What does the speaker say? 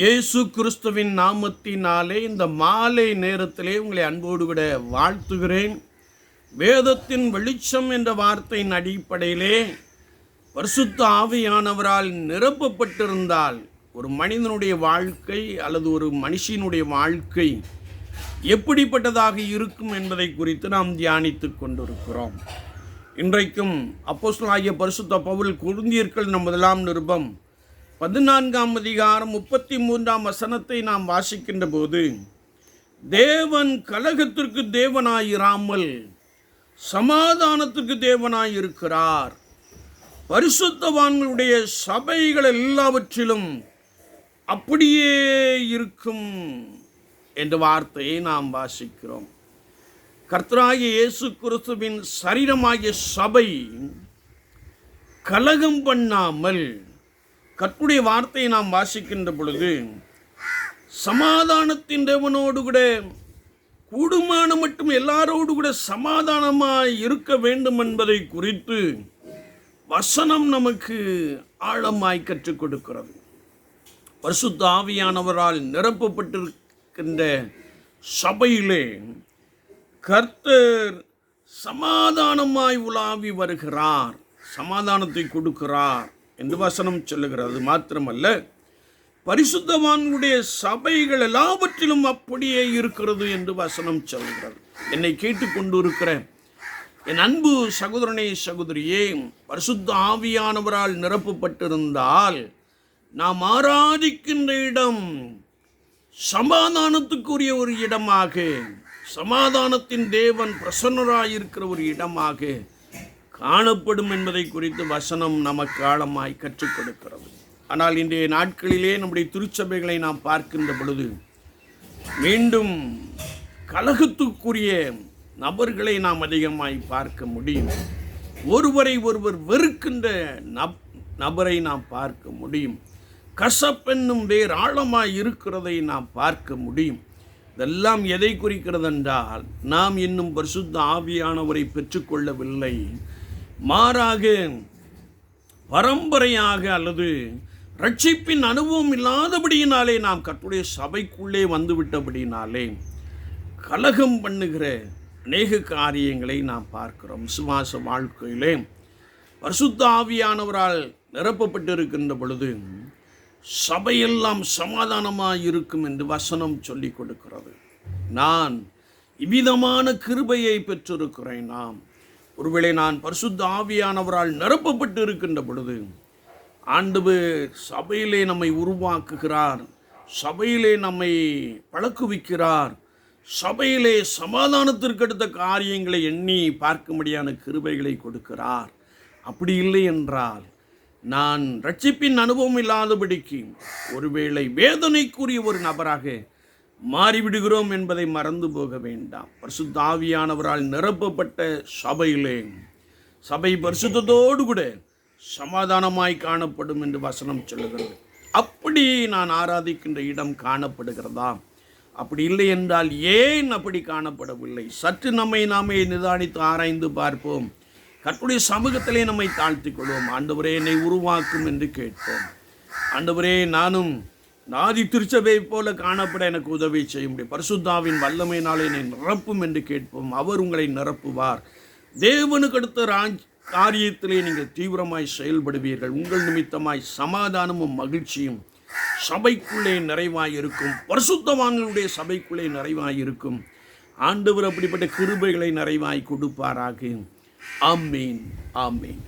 இயேசு கிறிஸ்துவின் நாமத்தினாலே இந்த மாலை நேரத்திலே உங்களை அன்போடு விட வாழ்த்துகிறேன். வேதத்தின் வெளிச்சம் என்ற வார்த்தையின் அடிப்படையிலே பரிசுத்த ஆவியானவரால் நிரப்பப்பட்டிருந்தால் ஒரு மனிதனுடைய வாழ்க்கை அல்லது ஒரு மனுஷினுடைய வாழ்க்கை எப்படிப்பட்டதாக இருக்கும் என்பதை குறித்து நாம் தியானித்து கொண்டிருக்கிறோம். இன்றைக்கும் அப்போஸ்தலனாகிய பரிசுத்த பவுல் குருந்தியர்கள் நம் முதலாம் நிருபம் பதினான்காம் அதிகாரம் முப்பத்தி மூன்றாம் வசனத்தை நாம் வாசிக்கின்ற போது தேவன் கலகத்திற்கு தேவனாயிராமல் சமாதானத்துக்கு தேவனாயிருக்கிறார். பரிசுத்தவான்களுடைய சபைகள் எல்லாவற்றிலும் அப்படியே இருக்கும் என்ற வார்த்தையை நாம் வாசிக்கிறோம். கர்த்தராகிய இயேசு கிறிஸ்துவின் சரீரமாகிய சபை கலகம் பண்ணாமல் கற்புடைய வார்த்தையை நாம் வாசிக்கின்ற பொழுது சமாதானத்தின் தேவனோடு கூட கூடுமான மட்டும் எல்லாரோடு கூட சமாதானமாய் இருக்க வேண்டும் என்பதை குறித்து வசனம் நமக்கு ஆழமாய் கற்றுக் கொடுக்கிறது. பரிசுத்த ஆவியானவரால் நிரப்பப்பட்டிருக்கின்ற சபையிலே கர்த்தர் சமாதானமாய் உலாவி வருகிறார் சமாதானத்தை கொடுக்கிறார். என்று வசனம் சொல்லுகிறது. மாத்திரமல்ல பரிசுத்தவான்களுடைய சபைகள் எல்லாவற்றிலும் அப்படியே இருக்கிறது என்று வசனம் சொல்கிறது என்னை கேட்டுக்கொண்டு இருக்கிற என் அன்பு சகோதரனே சகோதரியே பரிசுத்த ஆவியானவரால் நிரப்பப்பட்டிருந்தால் நாம் ஆராதிக்கின்ற இடம் சமாதானத்துக்குரிய ஒரு இடமாக சமாதானத்தின் தேவன் பிரசன்னராயிருக்கிற ஒரு இடமாக காணப்படும் என்பதை குறித்து வசனம் நமக்கு ஆழமாய் கற்றுக் கொடுக்கிறது ஆனால் இன்றைய நாட்களிலே நம்முடைய திருச்சபைகளை நாம் பார்க்கின்ற பொழுது மீண்டும் கலகத்துக்குரிய நபர்களை நாம் அதிகமாய் பார்க்க முடியும். ஒருவரை ஒருவர் வெறுக்கின்ற நப் நபரை நாம் பார்க்க முடியும். கசப்பென்னும் வேர் ஆழமாய் இருக்கிறதை நாம் பார்க்க முடியும். இதெல்லாம் எதை குறிக்கிறது என்றால் நாம் இன்னும் பரிசுத்த ஆவியானவரை பெற்றுக்கொள்ளவில்லை. மாறாக பரம்பரையாக அல்லது ரட்சிப்பின் அனுபவம் இல்லாதபடியினாலே நாம் கட்டுடைய சபைக்குள்ளே வந்துவிட்டபடியினாலே கலகம் பண்ணுகிற அநேக காரியங்களை நாம் பார்க்கிறோம். விசுவாச வாழ்க்கையிலே பரிசுத்தாவியானவரால் நிரப்பப்பட்டிருக்கின்ற பொழுது சபையெல்லாம் சமாதானமாக இருக்கும் என்று வசனம் சொல்லி கொடுக்கிறது. நான் இவ்விதமான கிருபையை பெற்றிருக்கிறேன். நாம் ஒருவேளை நான் பரிசுத்த ஆவியானவரால் நிரப்பப்பட்டு இருக்கின்ற பொழுது ஆண்டு சபையிலே நம்மை உருவாக்குகிறார் சபையிலே நம்மை பழக்குவிக்கிறார் சபையிலே சமாதானத்திற்கு அடுத்த காரியங்களை எண்ணி பார்க்கும்படியான கிருபைகளை கொடுக்கிறார். அப்படி இல்லை என்றால் நான் ரட்சிப்பின் அனுபவம் இல்லாதபடிக்கு ஒருவேளை வேதனைக்குரிய ஒரு நபராக மாறிவிடுகிறோம் என்பதை மறந்து போக வேண்டாம். பரிசுத்தாவியானவரால் நிரப்பப்பட்ட சபையிலே சபை பரிசுத்தத்தோடு கூட சமாதானமாய் காணப்படும் என்று வசனம் சொல்லுகிறது. அப்படி நான் ஆராதிக்கின்ற இடம் காணப்படுகிறதா? அப்படி இல்லை என்றால் ஏன் அப்படி காணப்படவில்லை? சற்று நம்மை நாமே நிதானித்து ஆராய்ந்து பார்ப்போம். கற்புடைய சமூகத்திலே நம்மை தாழ்த்திக் கொள்வோம். ஆண்டவரே என்னை உருவாக்கும் என்று கேட்போம். ஆண்டவரே நானும் நாதி திருச்சபை போல காணப்பட எனக்கு உதவி செய்ய முடியும். பரிசுத்தாவின் வல்லமையினால் என்னை நிரப்பும் என்று கேட்போம். அவர் உங்களை நிரப்புவார். தேவனுக்கு அடுத்த ராஜ் காரியத்திலே நீங்கள் தீவிரமாய் செயல்படுவீர்கள். உங்கள் நிமித்தமாய் சமாதானமும் மகிழ்ச்சியும் சபைக்குள்ளே நிறைவாய் இருக்கும் பரிசுத்தவான்களுடைய சபைக்குள்ளே நிறைவாய் இருக்கும் ஆண்டவர் அப்படிப்பட்ட கிருபைகளை நிறைவாய் கொடுப்பாராக. ஆமீன். ஆமீன்.